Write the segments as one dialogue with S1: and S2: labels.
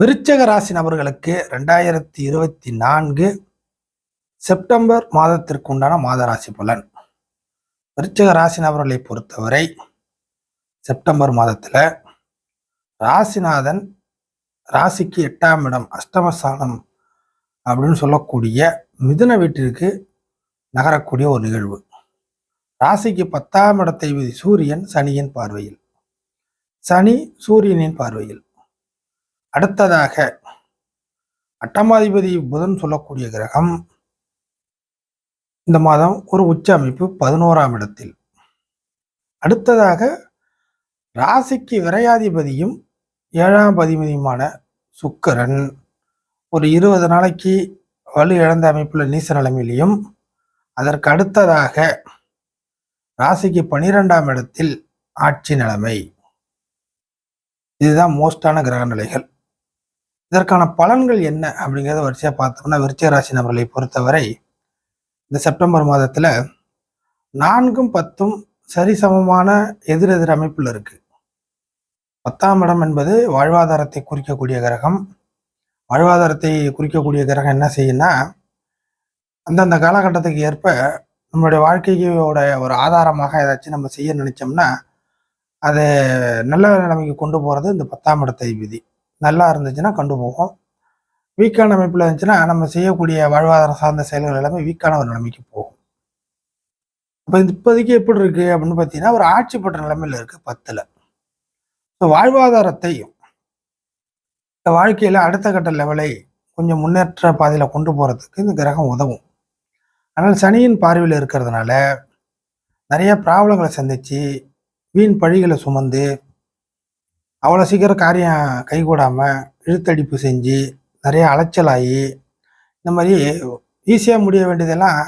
S1: விருச்சக ராசி நபர்களுக்கு ரெண்டாயிரத்தி இருபத்தி நான்கு செப்டம்பர் மாதத்திற்கு உண்டான மாத ராசி பலன். விருச்சக ராசி நபர்களை பொறுத்தவரை செப்டம்பர் மாதத்தில் ராசிநாதன் ராசிக்கு எட்டாம் இடம் அஷ்டமஸ்தானம் அப்படின்னு சொல்லக்கூடிய மிதுன வீட்டிற்கு நகரக்கூடிய ஒரு நிகழ்வு. ராசிக்கு பத்தாம் இடத்தை சூரியன் சனியின் பார்வையில். சனி சூரியனின் பார்வையில். அடுத்ததாக அட்டமாதிபதி புதன் சொல்லக்கூடிய கிரகம் இந்த மாதம் ஒரு உச்ச அமைப்பு பதினோராம் இடத்தில். அடுத்ததாக ராசிக்கு விரையாதிபதியும் ஏழாம் பதிபதியுமான சுக்கரன் ஒரு இருபது நாளைக்கு வலு இழந்த அமைப்புள்ள நீச நிலைமையிலையும் அதற்கு அடுத்ததாக ராசிக்கு பனிரெண்டாம் இடத்தில் ஆட்சி நிலைமை. இதுதான் மோஸ்டான கிரக நிலைகள் இதற்கான பலன்கள் என்ன அப்படிங்கிறத வரிசையாக பார்த்தோம்னா விருச்சிக ராசி நபர்களை பொறுத்தவரை இந்த செப்டம்பர் மாதத்தில் நான்கும் பத்தும் சரிசமமான எதிரெதிர் அமைப்பில் இருக்குது பத்தாம் இடம் என்பது வாழ்வாதாரத்தை குறிக்கக்கூடிய கிரகம். வாழ்வாதாரத்தை குறிக்கக்கூடிய கிரகம் என்ன செய்யும்னா அந்தந்த காலகட்டத்துக்கு ஏற்ப நம்மளுடைய வாழ்க்கையோட ஒரு ஆதாரமாக ஏதாச்சும் நம்ம செய்ய நினைச்சோம்னா அதை நல்ல நிலைமைக்கு கொண்டு போகிறது இந்த பத்தாம் இடத்தை விதி. நல்லா இருந்துச்சுன்னா கொண்டு போகும் வீக்கான அமைப்பில் இருந்துச்சுன்னா நம்ம செய்யக்கூடிய வாழ்வாதாரம் சார்ந்த செயல்கள் எல்லாமே வீக்கான ஒரு நிலைமைக்கு போகும். இப்போ இப்போதைக்கு எப்படி இருக்குது அப்படின்னு பார்த்தீங்கன்னா ஒரு ஆட்சி பெற்ற நிலைமையில் இருக்குது பத்தில். ஸோ வாழ்வாதாரத்தையும் இந்த வாழ்க்கையில் அடுத்த கட்ட லெவலை கொஞ்சம் முன்னேற்ற பாதையில் கொண்டு போகிறதுக்கு இந்த கிரகம் உதவும். ஆனால் சனியின் பார்வையில் இருக்கிறதுனால நிறைய ப்ராப்ளங்களை சந்தித்து வீண் பழிகளை சுமந்து அவ்வளோ சீக்கிரம் காரியம் கைகூடாமல் இழுத்தடிப்பு செஞ்சு நிறைய அலைச்சலாகி இந்த மாதிரி ஈஸியாக முடிய வேண்டியதெல்லாம்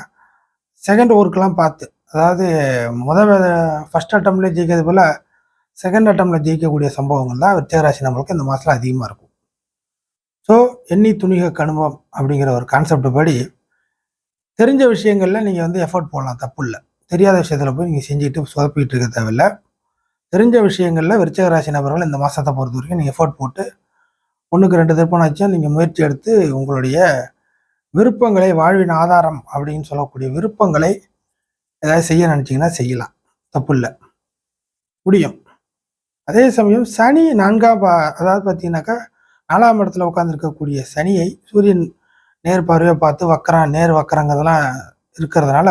S1: செகண்ட் ஒர்க்கெலாம் பார்த்து. அதாவது முதல் ஃபஸ்ட் அட்டம்ல ஜெயிக்கிறது போல் செகண்ட் அட்டம்ல ஜெயிக்கக்கூடிய சம்பவங்கள் தான் விருச்சிகராசி நம்மளுக்கு இந்த மாதத்தில் அதிகமாக இருக்கும். ஸோ எண்ணி துணிக கணுமம் அப்படிங்கிற ஒரு கான்செப்ட் படி தெரிஞ்ச விஷயங்களில் நீங்கள் வந்து எஃபர்ட் போடலாம். தப்பு இல்லை. தெரியாத விஷயத்தில் போய் நீங்கள் செஞ்சுட்டு சொதப்பிட்டு இருக்க தேவையில்ல. தெரிஞ்ச விஷயங்களில் விருச்சக ராசி நபர்கள் இந்த மாதத்தை பொறுத்த வரைக்கும் நீங்கள் எஃபோர்ட் போட்டு ஒன்றுக்கு ரெண்டு திருப்பணாச்சும் நீங்கள் முயற்சி எடுத்து உங்களுடைய விருப்பங்களை வாழ்வின் ஆதாரம் அப்படின்னு சொல்லக்கூடிய விருப்பங்களை ஏதாவது செய்ய நினச்சிங்கன்னா செய்யலாம். தப்பு இல்லை. முடியும். அதே சமயம் சனி நான்காம் பா அதாவது பார்த்தீங்கன்னாக்கா நாலாம் இடத்துல உட்காந்துருக்கக்கூடிய சனியை சூரியன் நேர் பார்வையை பார்த்து வக்கரம் நேர் வக்கரங்கிறதெல்லாம் இருக்கிறதுனால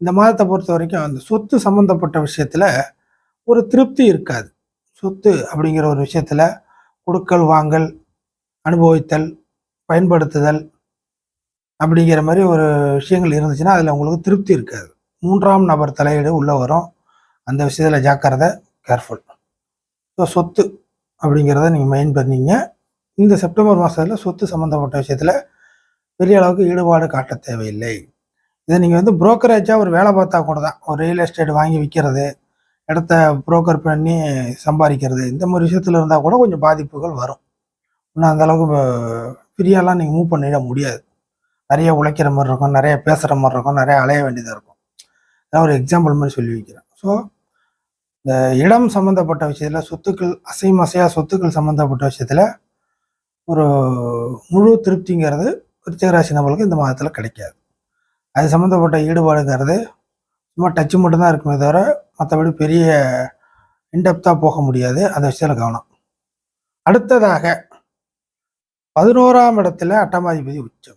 S1: இந்த மாதத்தை பொறுத்த வரைக்கும் அந்த சொத்து சம்மந்தப்பட்ட விஷயத்தில் ஒரு திருப்தி இருக்காது. சொத்து அப்படிங்கிற ஒரு விஷயத்தில் கொடுக்கல் வாங்கல் அனுபவித்தல் பயன்படுத்துதல் அப்படிங்கிற மாதிரி ஒரு விஷயங்கள் இருந்துச்சுன்னா அதில் உங்களுக்கு திருப்தி இருக்காது. மூன்றாம் நபர் தலையீடு உள்ளே வரும். அந்த விஷயத்தில் ஜாக்கிரதை கேர்ஃபுல் ஸோ சொத்து அப்படிங்கிறத நீங்கள் மெயின் பண்ணீங்க. இந்த செப்டம்பர் மாதத்தில் சொத்து சம்மந்தப்பட்ட விஷயத்தில் பெரிய அளவுக்கு ஈடுபாடு காட்ட தேவையில்லை. இதை நீங்கள் வந்து புரோக்கரேஜாக ஒரு வேலை பார்த்தா கூட தான். ஒரு ரியல் எஸ்டேட் வாங்கி விற்கிறது இடத்த புரோக்கர் பண்ணி சம்பாதிக்கிறது. இந்த மாதிரி விஷயத்தில் இருந்தால் கூட கொஞ்சம் பாதிப்புகள் வரும். இன்னும் அந்தளவுக்கு ஃப்ரீயாலாம் நீங்கள் மூவ் பண்ணிட முடியாது. நிறைய உழைக்கிற மாதிரி இருக்கும் நிறைய பேசுகிற மாதிரி இருக்கும் நிறைய அலைய வேண்டியதாக இருக்கும். அதான் ஒரு எக்ஸாம்பிள் மாதிரி சொல்லி வைக்கிறேன். ஸோ இந்த இடம் சம்மந்தப்பட்ட விஷயத்தில் சொத்துக்கள் அசையும் அசையா சொத்துக்கள் சம்மந்தப்பட்ட விஷயத்தில் ஒரு முழு திருப்திங்கிறது விருச்சிகராசி நம்மளுக்கு இந்த மாதத்தில் கிடைக்காது. அது சம்மந்தப்பட்ட ஈடுபாடுங்கிறது சும்மா டச்சு மட்டும்தான் இருக்குமே தவிர மற்றபடி பெரிய இன்டெப்த்தாக போக முடியாது. அந்த விஷயத்தில் கவனம். அடுத்ததாக பதினோராம் இடத்துல அட்டமாதிபதி உச்சம்.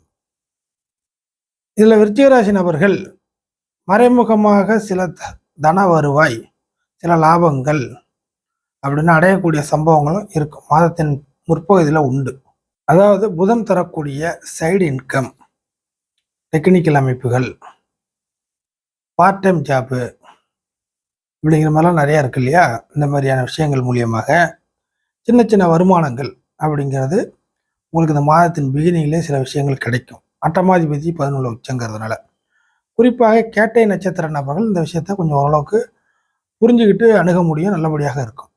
S1: இதில் விருச்சிகராசி நபர்கள் மறைமுகமாக சில த- தன வருவாய் சில லாபங்கள் அப்படின்னு அடையக்கூடிய சம்பவங்களும் இருக்கும். மாதத்தின் முற்பகுதியில் உண்டு. அதாவது புதன் தரக்கூடிய சைடு இன்கம் டெக்னிக்கல் அமைப்புகள் பார்ட் டைம் ஜாப்பு இப்படிங்கிற மாதிரிலாம் நிறையா இருக்கு இல்லையா? இந்த மாதிரியான விஷயங்கள் மூலியமாக சின்ன சின்ன வருமானங்கள் அப்படிங்கிறது உங்களுக்கு இந்த மாதத்தின் பிகினிங்லேயே சில விஷயங்கள் கிடைக்கும். அட்டமாதிபதி பதினொன்று உச்சங்கிறதுனால. குறிப்பாக கேட்டை நட்சத்திர நபர்கள் இந்த விஷயத்த கொஞ்சம் ஓரளவுக்கு புரிஞ்சுக்கிட்டு அணுக முடியும் நல்லபடியாக இருக்கும்.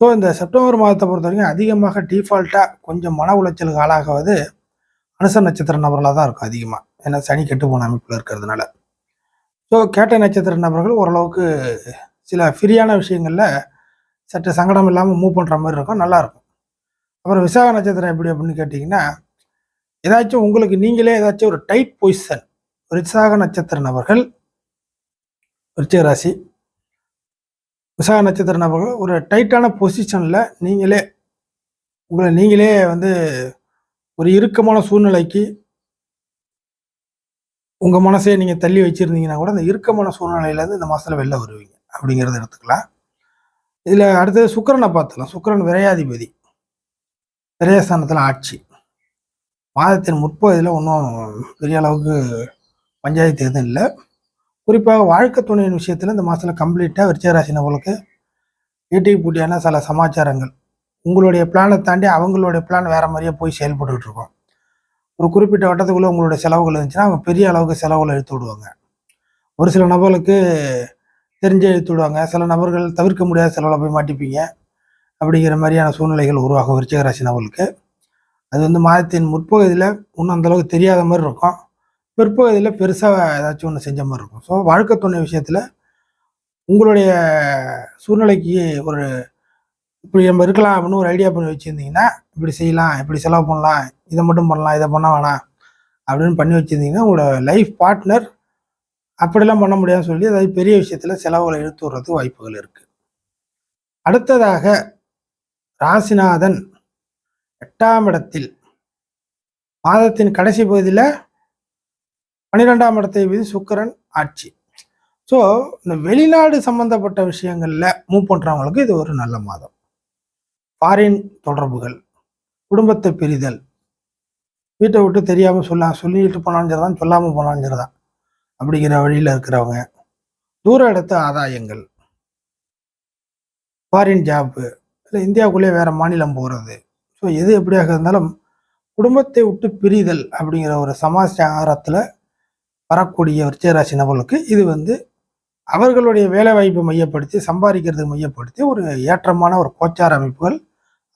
S1: ஸோ இந்த செப்டம்பர் மாதத்தை பொறுத்த வரைக்கும் அதிகமாக டிஃபால்ட்டாக கொஞ்சம் மன உளைச்சலுக்கு ஆளாகுவது அனுச நட்சத்திர நபர்களாக தான் இருக்கும் அதிகமாக ஏன்னா சனி கெட்டு போன அமைப்பில் இருக்கிறதுனால. ஸோ கேட்ட நட்சத்திர நபர்கள் ஓரளவுக்கு சில ஃப்ரீயான விஷயங்களில் சற்று சங்கடம் இல்லாமல் மூவ் பண்ணுற மாதிரி இருக்கும் நல்லாயிருக்கும் அப்புறம் விசாக நட்சத்திரம் எப்படி அப்படின்னு கேட்டிங்கன்னா ஏதாச்சும் உங்களுக்கு நீங்களே ஏதாச்சும் ஒரு டைட் பொசிஷன் விசாக நட்சத்திர நபர்கள் விருச்சிக ராசி விசாக நட்சத்திர நபர்கள் ஒரு டைட்டான பொசிஷனில் நீங்களே உங்களை நீங்களே வந்து ஒரு இறுக்கமான சூழ்நிலைக்கு உங்கள் மனசையே நீங்கள் தள்ளி வச்சுருந்தீங்கன்னா கூட அந்த இறுக்கமான சூழ்நிலையிலேருந்து இந்த மாதத்தில் வெளில வருவீங்க அப்படிங்கிறத எடுத்துக்கலாம். இதில் அடுத்தது சுக்கரனை பார்த்துக்கலாம். சுக்கிரன் விரையாதிபதி. விரயஸ்தானத்தில் ஆட்சி. மாதத்தின் முற்பகுதியில் ஒன்றும் பெரிய அளவுக்கு பஞ்சாயத்து எதுவும் இல்லை. குறிப்பாக வாழ்க்கை துணையின் விஷயத்தில் இந்த மாதத்தில் கம்ப்ளீட்டாக விருச்சிகராசி நபர்களுக்கு ஈட்டிக்கு பூட்டியான சில சமாச்சாரங்கள். உங்களுடைய பிளானை தாண்டி அவங்களுடைய பிளான் வேறு மாதிரியே போய் செயல்பட்டுக்கிட்டு இருக்கோம். ஒரு குறிப்பிட்ட வட்டத்துக்குள்ளே உங்களுடைய செலவுகள் இருந்துச்சுன்னா அவங்க பெரிய அளவுக்கு செலவுகளை எழுத்து விடுவாங்க. ஒரு சில நபர்களுக்கு தெரிஞ்சே எழுத்து விடுவாங்க. சில நபர்கள் தவிர்க்க முடியாத செலவில் போய் மாட்டிப்பீங்க. அப்படிங்கிற மாதிரியான சூழ்நிலைகள் உருவாகும் விருச்சிகராசி நபர்களுக்கு. அது வந்து மாதத்தின் முற்பகுதியில் இன்னும் அந்தளவுக்கு தெரியாத மாதிரி இருக்கும். பிற்பகுதியில் பெருசாக ஏதாச்சும் ஒன்று செஞ்ச மாதிரி இருக்கும். ஸோ வாழ்க்கை துணை விஷயத்தில் உங்களுடைய சூழ்நிலைக்கு ஒரு இப்படி நம்ம இருக்கலாம் அப்படின்னு ஒரு ஐடியா பண்ணி வச்சுருந்தீங்கன்னா இப்படி செய்யலாம் இப்படி செலவு பண்ணலாம் இதை மட்டும் பண்ணலாம் இதை பண்ண வேணாம் அப்படின்னு பண்ணி வச்சுருந்தீங்கன்னா உங்களோட லைஃப் பார்ட்னர் அப்படிலாம் பண்ண முடியாதுன்னு சொல்லி அதாவது பெரிய விஷயத்தில் செலவுகளை இழுத்து விடுறதுக்கு வாய்ப்புகள் இருக்குது அடுத்ததாக ராசிநாதன் எட்டாம் இடத்தில் மாதத்தின் கடைசி பகுதியில் பன்னிரெண்டாம் இடத்தை வீதி சுக்கரன் ஆட்சி. ஸோ இந்த வெளிநாடு சம்பந்தப்பட்ட விஷயங்களில் மூவ் பண்ணுறவங்களுக்கு இது ஒரு நல்ல மாதம். ஃபாரின் தொடர்புகள் குடும்பத்தை பிரிதல். வீட்டை விட்டு தெரியாமல் சொல்ல சொல்லிட்டு போனாலும் சரிதான் சொல்லாமல் போனாலும் சரிதான் அப்படிங்கிற வழியில் இருக்கிறவங்க. தூர இடத்து ஆதாயங்கள். ஃபாரின் ஜாப்பு இல்லை இந்தியாவுக்குள்ளே வேறு மாநிலம் போகிறது ஸோ எது எப்படியாக இருந்தாலும் குடும்பத்தை விட்டு பிரிதல் அப்படிங்கிற ஒரு சமாச்சாரத்தில் வரக்கூடிய விருச்சராசி நபர்களுக்கு இது வந்து அவர்களுடைய வேலைவாய்ப்பை மையப்படுத்தி சம்பாதிக்கிறதுக்கு மையப்படுத்தி ஒரு ஏற்றமான ஒரு கோச்சார அமைப்புகள்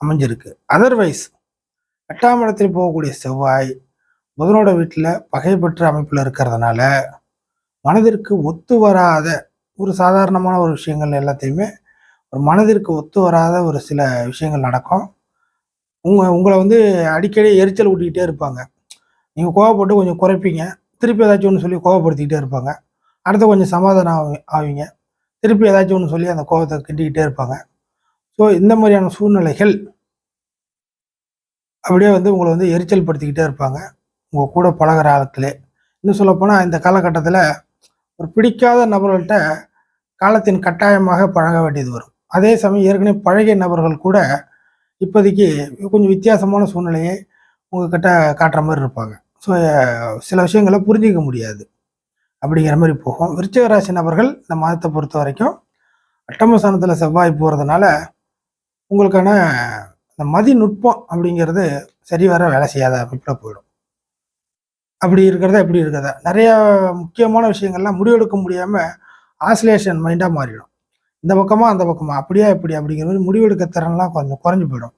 S1: அமைஞ்சிருக்கு. அதர்வைஸ் எட்டாம் இடத்தில் போகக்கூடிய செவ்வாய் புதனோட வீட்டில் பகை பெற்ற அமைப்பில் இருக்கிறதுனால மனதிற்கு ஒத்து வராத ஒரு சாதாரணமான ஒரு விஷயங்கள் எல்லாத்தையுமே ஒரு மனதிற்கு ஒத்து வராத ஒரு சில விஷயங்கள் நடக்கும். உங்கள் உங்களை வந்து அடிக்கடி எரிச்சல் ஊட்டிக்கிட்டே இருப்பாங்க. நீங்கள் கோவப்பட்டு கொஞ்சம் குறைப்பீங்க. திருப்பி ஏதாச்சும் ஒன்று சொல்லி கோவப்படுத்திக்கிட்டே இருப்பாங்க. அடுத்து கொஞ்சம் சமாதானம் ஆவி- ஆவீங்க. திருப்பி ஏதாச்சும் ஒன்று சொல்லி அந்த கோவத்தை கிண்டிக்கிட்டே இருப்பாங்க. ஸோ இந்த மாதிரியான சூழ்நிலைகள் அப்படியே வந்து உங்களை வந்து எரிச்சல் படுத்திக்கிட்டே இருப்பாங்க. உங்கள் கூட பழகுற காலத்திலே இன்னும் சொல்லப்போனால் இந்த காலகட்டத்தில் ஒரு பிடிக்காத நபர்கள்ட்ட காலத்தின் கட்டாயமாக பழக வேண்டியது வரும். அதே சமயம் ஏற்கனவே பழகிய நபர்கள் கூட இப்போதைக்கு கொஞ்சம் வித்தியாசமான சூழ்நிலையை உங்ககிட்ட காட்டுற மாதிரி இருப்பாங்க. ஸோ சில விஷயங்களை புரிஞ்சிக்க முடியாது. அப்படிங்கிற மாதிரி போகும். விருச்சிக ராசி நபர்கள் இந்த மாதத்தை பொறுத்த வரைக்கும் அட்டமஸ்தானத்தில் செவ்வாய் போகிறதுனால உங்களுக்கான இந்த மதிநுட்பம் அப்படிங்கிறது சரி வர வேலை செய்யாத அமைப்பில் போயிடும். அப்படி இருக்கிறதா எப்படி இருக்கிறதா? நிறைய முக்கியமான விஷயங்கள்லாம் முடிவெடுக்க முடியாமல் ஆசிலேஷன் மைண்டாக மாறிடும். இந்த பக்கமாக அந்த பக்கமாக அப்படியா இப்படி அப்படிங்கிற மாதிரி முடிவெடுக்க திறன்லாம் கொஞ்சம் குறைஞ்சி போயிடும்.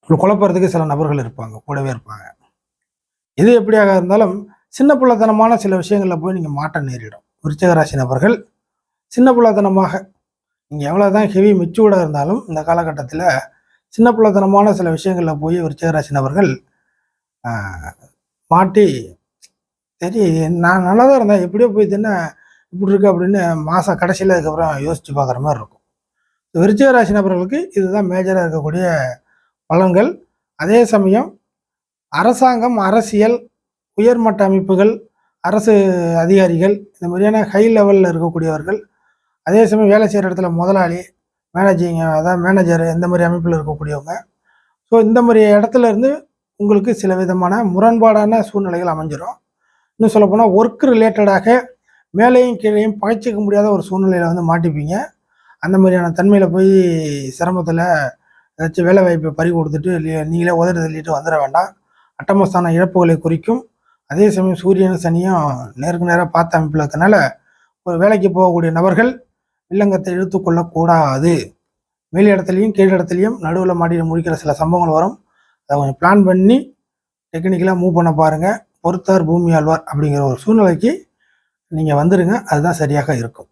S1: உங்களுக்கு குழப்பறதுக்கு சில நபர்கள் இருப்பாங்க கூடவே இருப்பாங்க. எது எப்படியாக இருந்தாலும் சின்ன பிள்ளைத்தனமான சில விஷயங்களில் போய் நீங்கள் மாட்ட நேரிடும். விருச்சகராசி நபர்கள் சின்ன பிள்ளைத்தனமாக நீங்கள் எவ்வளோ தான் ஹெவி மெச்சூர்டாக இருந்தாலும் இந்த காலகட்டத்தில் சின்ன பிள்ளைத்தனமான சில விஷயங்களில் போய் விருச்சிக நபர்கள் மாட்டி சரி நான் நல்லா தான் இருந்தேன். எப்படியோ போய் தின்ன இப்படி இருக்கு அப்படின்னு மாதம் கடைசியில் அதுக்கப்புறம் யோசித்து பார்க்குற மாதிரி இருக்கும். விருச்சிக ராசி நபர்களுக்கு இதுதான் மேஜராக இருக்கக்கூடிய பலன்கள். அதே சமயம் அரசாங்கம் அரசியல் உயர்மட்ட அமைப்புகள் அரசு அதிகாரிகள் இந்த மாதிரியான ஹை லெவலில் இருக்கக்கூடியவர்கள் அதே சமயம் வேலை செய்கிற இடத்துல முதலாளி மேனேஜிங் அதாவது மேனேஜர் இந்த மாதிரி அமைப்பில் இருக்கக்கூடியவங்க. ஸோ இந்த மாதிரி இடத்துல இருந்து உங்களுக்கு சில விதமான முரண்பாடான சூழ்நிலைகள் அமைஞ்சிரும். இன்னும் சொல்லப்போனால் ஒர்க் ரிலேட்டடாக மேலேயும் கீழேயும் பகைச்சிக்க முடியாத ஒரு சூழ்நிலையில் வந்து மாட்டிப்பீங்க. அந்த மாதிரியான தன்மையில் போய் சிரமத்தில் ஏதாச்சும் வேலை வாய்ப்பை பறி கொடுத்துட்டு நீங்களே உதறி தள்ளிட்டு வந்துட வேண்டாம். அட்டமஸ்தான இழப்புகளை குறிக்கும். அதே சமயம் சூரியனும் சனியும் நேருக்கு நேராக பார்த்த அமைப்பில் இருக்கனால ஒரு வேலைக்கு போகக்கூடிய நபர்கள் வில்லங்கத்தை இழுத்து கொள்ளக்கூடாது. மேல் இடத்துலையும் கீழ் இடத்துலையும் நடுவில் மாடியில் முடிக்கிற சில சம்பவங்கள் வரும். அதை கொஞ்சம் பிளான் பண்ணி டெக்னிக்கலாக மூவ் பண்ண பாருங்கள் பொறுத்தார் பூமி ஆழ்வார் அப்படிங்கிற ஒரு சூழ்நிலைக்கு நீங்கள் வந்துடுங்க அதுதான் சரியாக இருக்கும்.